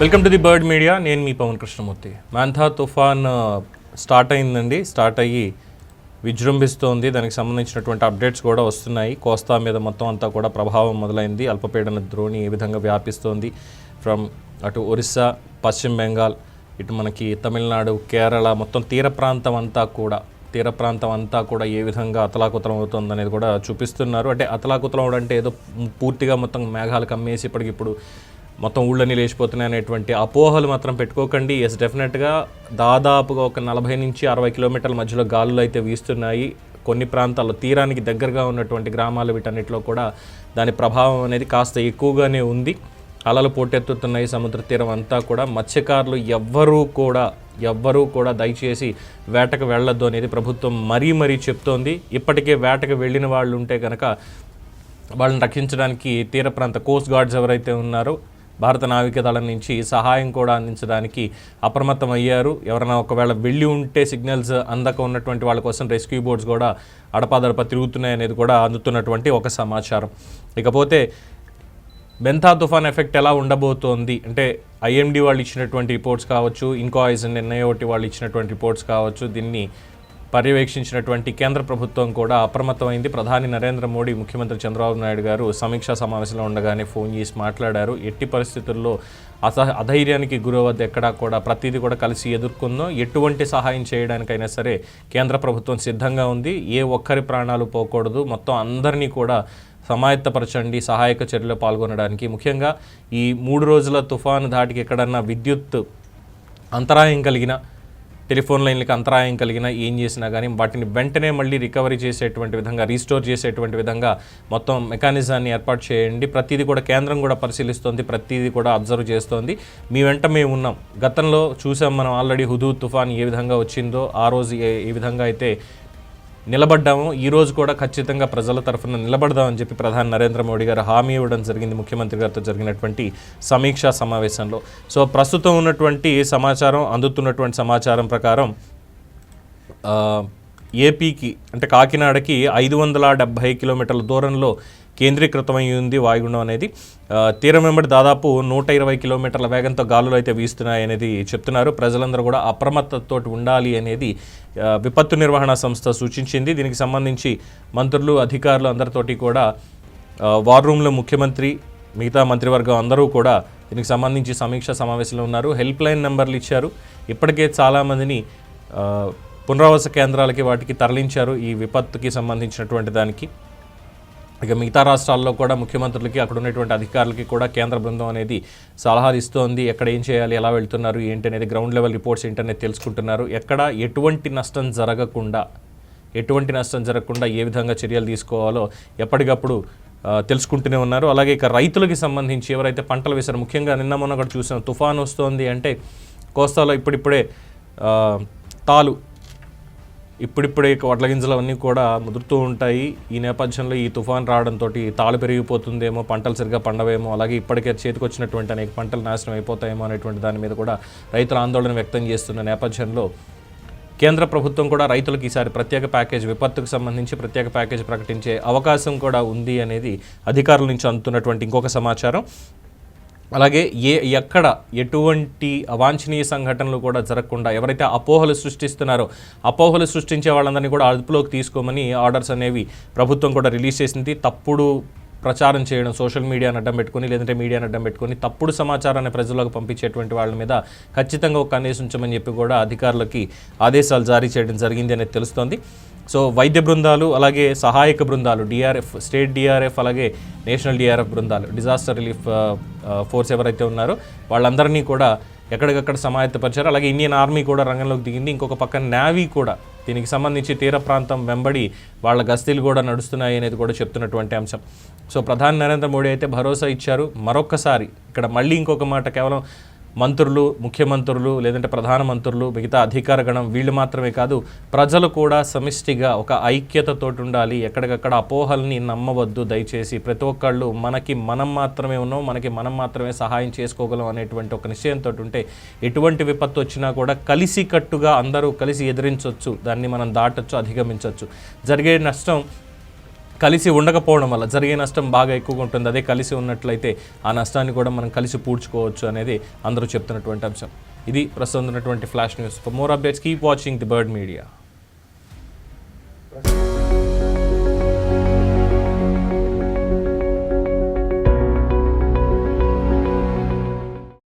Welcome to the bird media. నేను మీ పవన్ కృష్ణమూర్తి. మాంథా తుఫాన్ స్టార్ట్ అయిందండి. స్టార్ట్ అయ్యి విజృంభిస్తోంది. దానికి సంబంధించినటువంటి అప్డేట్స్ కూడా వస్తున్నాయి. కోస్తా మీద మొత్తం అంతా కూడా ప్రభావం మొదలైంది. అల్పపీడన ద్రోణి ఏ విధంగా వ్యాపిస్తోంది? ఫ్రమ్ అటు ఒరిస్సా పశ్చిమ బెంగాల్ ఇటు మనకి తమిళనాడు కేరళ మొత్తం తీర ప్రాంతం అంతా కూడా తీర ప్రాంతం అంతా కూడా ఏ విధంగా అతలాకుతలం అవుతుంది అనేది కూడా చూపిస్తున్నారు. అంటే అతలాకుతలం అవడం అంటే ఏదో పూర్తిగా మొత్తం మేఘాలు కమ్మేసి ఇప్పటికిప్పుడు మొత్తం ఊళ్ళని లేచిపోతున్నాయి అనేటువంటి అపోహలు మాత్రం పెట్టుకోకండి. ఎస్ డెఫినెట్గా దాదాపుగా ఒక నలభై నుంచి అరవై కిలోమీటర్ల మధ్యలో గాలులు అయితే వీస్తున్నాయి. కొన్ని ప్రాంతాల్లో తీరానికి దగ్గరగా ఉన్నటువంటి గ్రామాలు వీటన్నిటిలో కూడా దాని ప్రభావం అనేది కాస్త ఎక్కువగానే ఉంది. అలలు పోటెత్తుతున్నాయి సముద్ర తీరం అంతా కూడా. మత్స్యకారులు ఎవ్వరూ కూడా ఎవ్వరూ కూడా దయచేసి వేటకు వెళ్ళొద్దు అనేది ప్రభుత్వం మరీ మరీ చెప్తోంది. ఇప్పటికే వేటకు వెళ్ళిన వాళ్ళు ఉంటే కనుక వాళ్ళని రక్షించడానికి తీర ప్రాంత కోస్ట్ గార్డ్స్ ఎవరైతే ఉన్నారో భారత నావికాదళం నుంచి సహాయం కూడా అందించడానికి అప్రమత్తం అయ్యారు ఎవరైనా ఒకవేళ వెళ్ళి ఉంటే సిగ్నల్స్ అందక ఉన్నటువంటి వాళ్ళ కోసం రెస్క్యూ బోట్స్ కూడా అడపాదడప తిరుగుతున్నాయి అనేది కూడా అందుతున్నటువంటి ఒక సమాచారం. ఇకపోతే బెంతా తుఫాన్ ఎఫెక్ట్ ఎలా ఉండబోతోంది? అంటే ఐఎండి వాళ్ళు ఇచ్చినటువంటి రిపోర్ట్స్ కావచ్చు ఇన్కాయిస్ అండ్ ఎన్ఐఓటి వాళ్ళు ఇచ్చినటువంటి రిపోర్ట్స్ కావచ్చు దీన్ని పర్యవేక్షించినటువంటి కేంద్ర ప్రభుత్వం కూడా అప్రమత్తమైంది. ప్రధాని నరేంద్ర మోడీ ముఖ్యమంత్రి చంద్రబాబు నాయుడు గారు సమీక్షా సమావేశంలో ఉండగానే ఫోన్ చేసి మాట్లాడారు. ఎట్టి పరిస్థితుల్లో అసహ అధైర్యానికి గురవద్దు ఎక్కడా కూడా ప్రతిదీ కూడా కలిసి ఎదుర్కొందాం. ఎటువంటి సహాయం చేయడానికైనా సరే కేంద్ర ప్రభుత్వం సిద్ధంగా ఉంది. ఏ ఒక్కరి ప్రాణాలు పోకూడదు. మొత్తం అందరినీ కూడా సమాయత్తపరచండి. సహాయక చర్యలో పాల్గొనడానికి. ముఖ్యంగా ఈ మూడు రోజుల తుఫాను ధాటికి ఎక్కడన్నా విద్యుత్ అంతరాయం కలిగిన టెలిఫోన్ లైన్లకు అంతరాయం కలిగినా ఏం చేసినా కానీ వాటిని వెంటనే మళ్ళీ రికవరీ చేసేటువంటి విధంగా రీస్టోర్ చేసేటువంటి విధంగా మొత్తం మెకానిజాన్ని ఏర్పాటు చేయండి. ప్రతిదీ కూడా కేంద్రం కూడా పరిశీలిస్తోంది ప్రతిదీ కూడా అబ్జర్వ్ చేస్తోంది. మీ వెంట మేము ఉన్నాం. గతంలో చూసాం మనం ఆల్రెడీ హుదూ తుఫాన్ ఏ విధంగా వచ్చిందో ఆ రోజు ఏ ఏ విధంగా అయితే నిలబడ్డాము. ఈ రోజు కూడా ఖచ్చితంగా ప్రజల తరఫున నిలబడదామని చెప్పి ప్రధాని నరేంద్ర మోడీ గారు హామీ ఇవ్వడం జరిగింది. ముఖ్యమంత్రి గారితో జరిగినటువంటి సమీక్షా సమావేశంలో. సో ప్రస్తుతం ఉన్నటువంటి సమాచారం అందుతున్నటువంటి సమాచారం ప్రకారం ఏపీకి అంటే కాకినాడకి ఐదు వందల డెబ్భై కిలోమీటర్ల దూరంలో కేంద్రీకృతమై ఉంది వాయుగుండం అనేది. తీరం వెంబడి దాదాపు నూట ఇరవై కిలోమీటర్ల వేగంతో గాలులు అయితే వీస్తున్నాయి అనేది చెప్తున్నారు. ప్రజలందరూ కూడా అప్రమత్తతో ఉండాలి అనేది విపత్తు నిర్వహణ సంస్థ సూచించింది. దీనికి సంబంధించి మంత్రులు అధికారులు అందరితోటి కూడా వార్ రూమ్లో ముఖ్యమంత్రి మిగతా మంత్రివర్గం అందరూ కూడా దీనికి సంబంధించి సమీక్ష సమావేశంలో ఉన్నారు. హెల్ప్ లైన్ నెంబర్లు ఇచ్చారు. ఇప్పటికే చాలామందిని పునరావాస కేంద్రాలకి వాటికి తరలించారు ఈ విపత్తుకి సంబంధించినటువంటి దానికి. ఇక మిగతా రాష్ట్రాల్లో కూడా ముఖ్యమంత్రులకి అక్కడ ఉన్నటువంటి అధికారులకి కూడా కేంద్ర బృందం అనేది సలహాలు ఇస్తోంది ఎక్కడ ఏం చేయాలి ఎలా వెళ్తున్నారు ఏంటి అనేది గ్రౌండ్ లెవెల్ రిపోర్ట్స్ ఏంటనేది తెలుసుకుంటున్నారు. ఎక్కడ ఎటువంటి నష్టం జరగకుండా ఎటువంటి నష్టం జరగకుండా ఏ విధంగా చర్యలు తీసుకోవాలో ఎప్పటికప్పుడు తెలుసుకుంటూనే ఉన్నారు. అలాగే ఇక రైతులకి సంబంధించి ఎవరైతే పంటలు వేశారో ముఖ్యంగా నిన్న మొన్న కూడా చూసాం తుఫాన్ వస్తోంది అంటే కోస్తాలో ఇప్పుడిప్పుడే తాలు ఇప్పుడిప్పుడే ఇక వడ్ల గింజలు అవన్నీ కూడా ముదురుతూ ఉంటాయి. ఈ నేపథ్యంలో ఈ తుఫాన్ రావడంతో తాళు పెరిగిపోతుందేమో పంటలు సరిగ్గా పండవేమో అలాగే ఇప్పటికే చేతికొచ్చినటువంటి అనేక పంటలు నాశనం అయిపోతాయేమో అనేటువంటి దాని మీద కూడా రైతులు ఆందోళన వ్యక్తం చేస్తున్న నేపథ్యంలో కేంద్ర ప్రభుత్వం కూడా రైతులకు ఈసారి ప్రత్యేక ప్యాకేజ్ విపత్తుకు సంబంధించి ప్రత్యేక ప్యాకేజ్ ప్రకటించే అవకాశం కూడా ఉంది అనేది అధికారుల నుంచి అందుతున్నటువంటి ఇంకొక సమాచారం. అలాగే ఏ ఎక్కడ ఎటువంటి అవాంఛనీయ సంఘటనలు కూడా జరగకుండా ఎవరైతే అపోహలు సృష్టిస్తున్నారో అపోహలు సృష్టించే వాళ్ళందరినీ కూడా అదుపులోకి తీసుకోమని ఆర్డర్స్ అనేవి ప్రభుత్వం కూడా రిలీజ్ చేసింది. తప్పుడు ప్రచారం చేయడం సోషల్ మీడియాను అడ్డం పెట్టుకుని లేదంటే మీడియాను అడ్డం పెట్టుకొని తప్పుడు సమాచారాన్ని ప్రజలకు పంపించేటువంటి వాళ్ళ మీద ఖచ్చితంగా ఒక కన్నేసి ఉంచమని చెప్పి కూడా అధికారులకి ఆదేశాలు జారీ చేయడం జరిగింది అనేది తెలుస్తోంది. సో వైద్య బృందాలు అలాగే సహాయక బృందాలు డిఆర్ఎఫ్ స్టేట్ డిఆర్ఎఫ్ అలాగే నేషనల్ డిఆర్ఎఫ్ బృందాలు డిజాస్టర్ రిలీఫ్ ఫోర్స్ ఎవరైతే ఉన్నారో వాళ్ళందరినీ కూడా ఎక్కడికక్కడ సమాయత్తపరిచారు అలాగే ఇండియన్ ఆర్మీ కూడా రంగంలోకి దిగింది. ఇంకొక పక్కన నేవీ కూడా దీనికి సంబంధించి తీర ప్రాంతం వెంబడి వాళ్ళ గస్తీలు కూడా నడుస్తున్నాయి అనేది కూడా చెప్తున్నటువంటి అంశం. సో ప్రధాని నరేంద్ర మోడీ అయితే భరోసా ఇచ్చారు. మరొక్కసారి ఇక్కడ మళ్ళీ ఇంకొక మాట కేవలం మంత్రులు ముఖ్యమంత్రులు లేదంటే ప్రధానమంత్రులు మిగతా అధికార గణం వీళ్ళు మాత్రమే కాదు ప్రజలు కూడా సమిష్టిగా ఒక ఐక్యతతో ఉండాలి. ఎక్కడికక్కడ అపోహల్ని నమ్మవద్దు దయచేసి. ప్రతి ఒక్కళ్ళు మనకి మనం మాత్రమే ఉన్నాం మనకి మనం మాత్రమే సహాయం చేసుకోగలం అనేటువంటి ఒక నిశ్చయంతో ఉంటే ఎటువంటి విపత్తు వచ్చినా కూడా కలిసి కట్టుగా అందరూ కలిసి ఎదిరించవచ్చు దాన్ని మనం దాటొచ్చు అధిగమించవచ్చు జరిగే నష్టం కలిసి ఉండకపోవడం వల్ల జరిగే నష్టం బాగా ఎక్కువగా ఉంటుంది. అదే కలిసి ఉన్నట్లయితే ఆ నష్టాన్ని కూడా మనం కలిసి పూడ్చుకోవచ్చు అనేది అందరూ చెప్తున్నటువంటి అంశం. ఇది ప్రస్తుతం ఉన్నటువంటి flash news. For more updates keep watching the bird media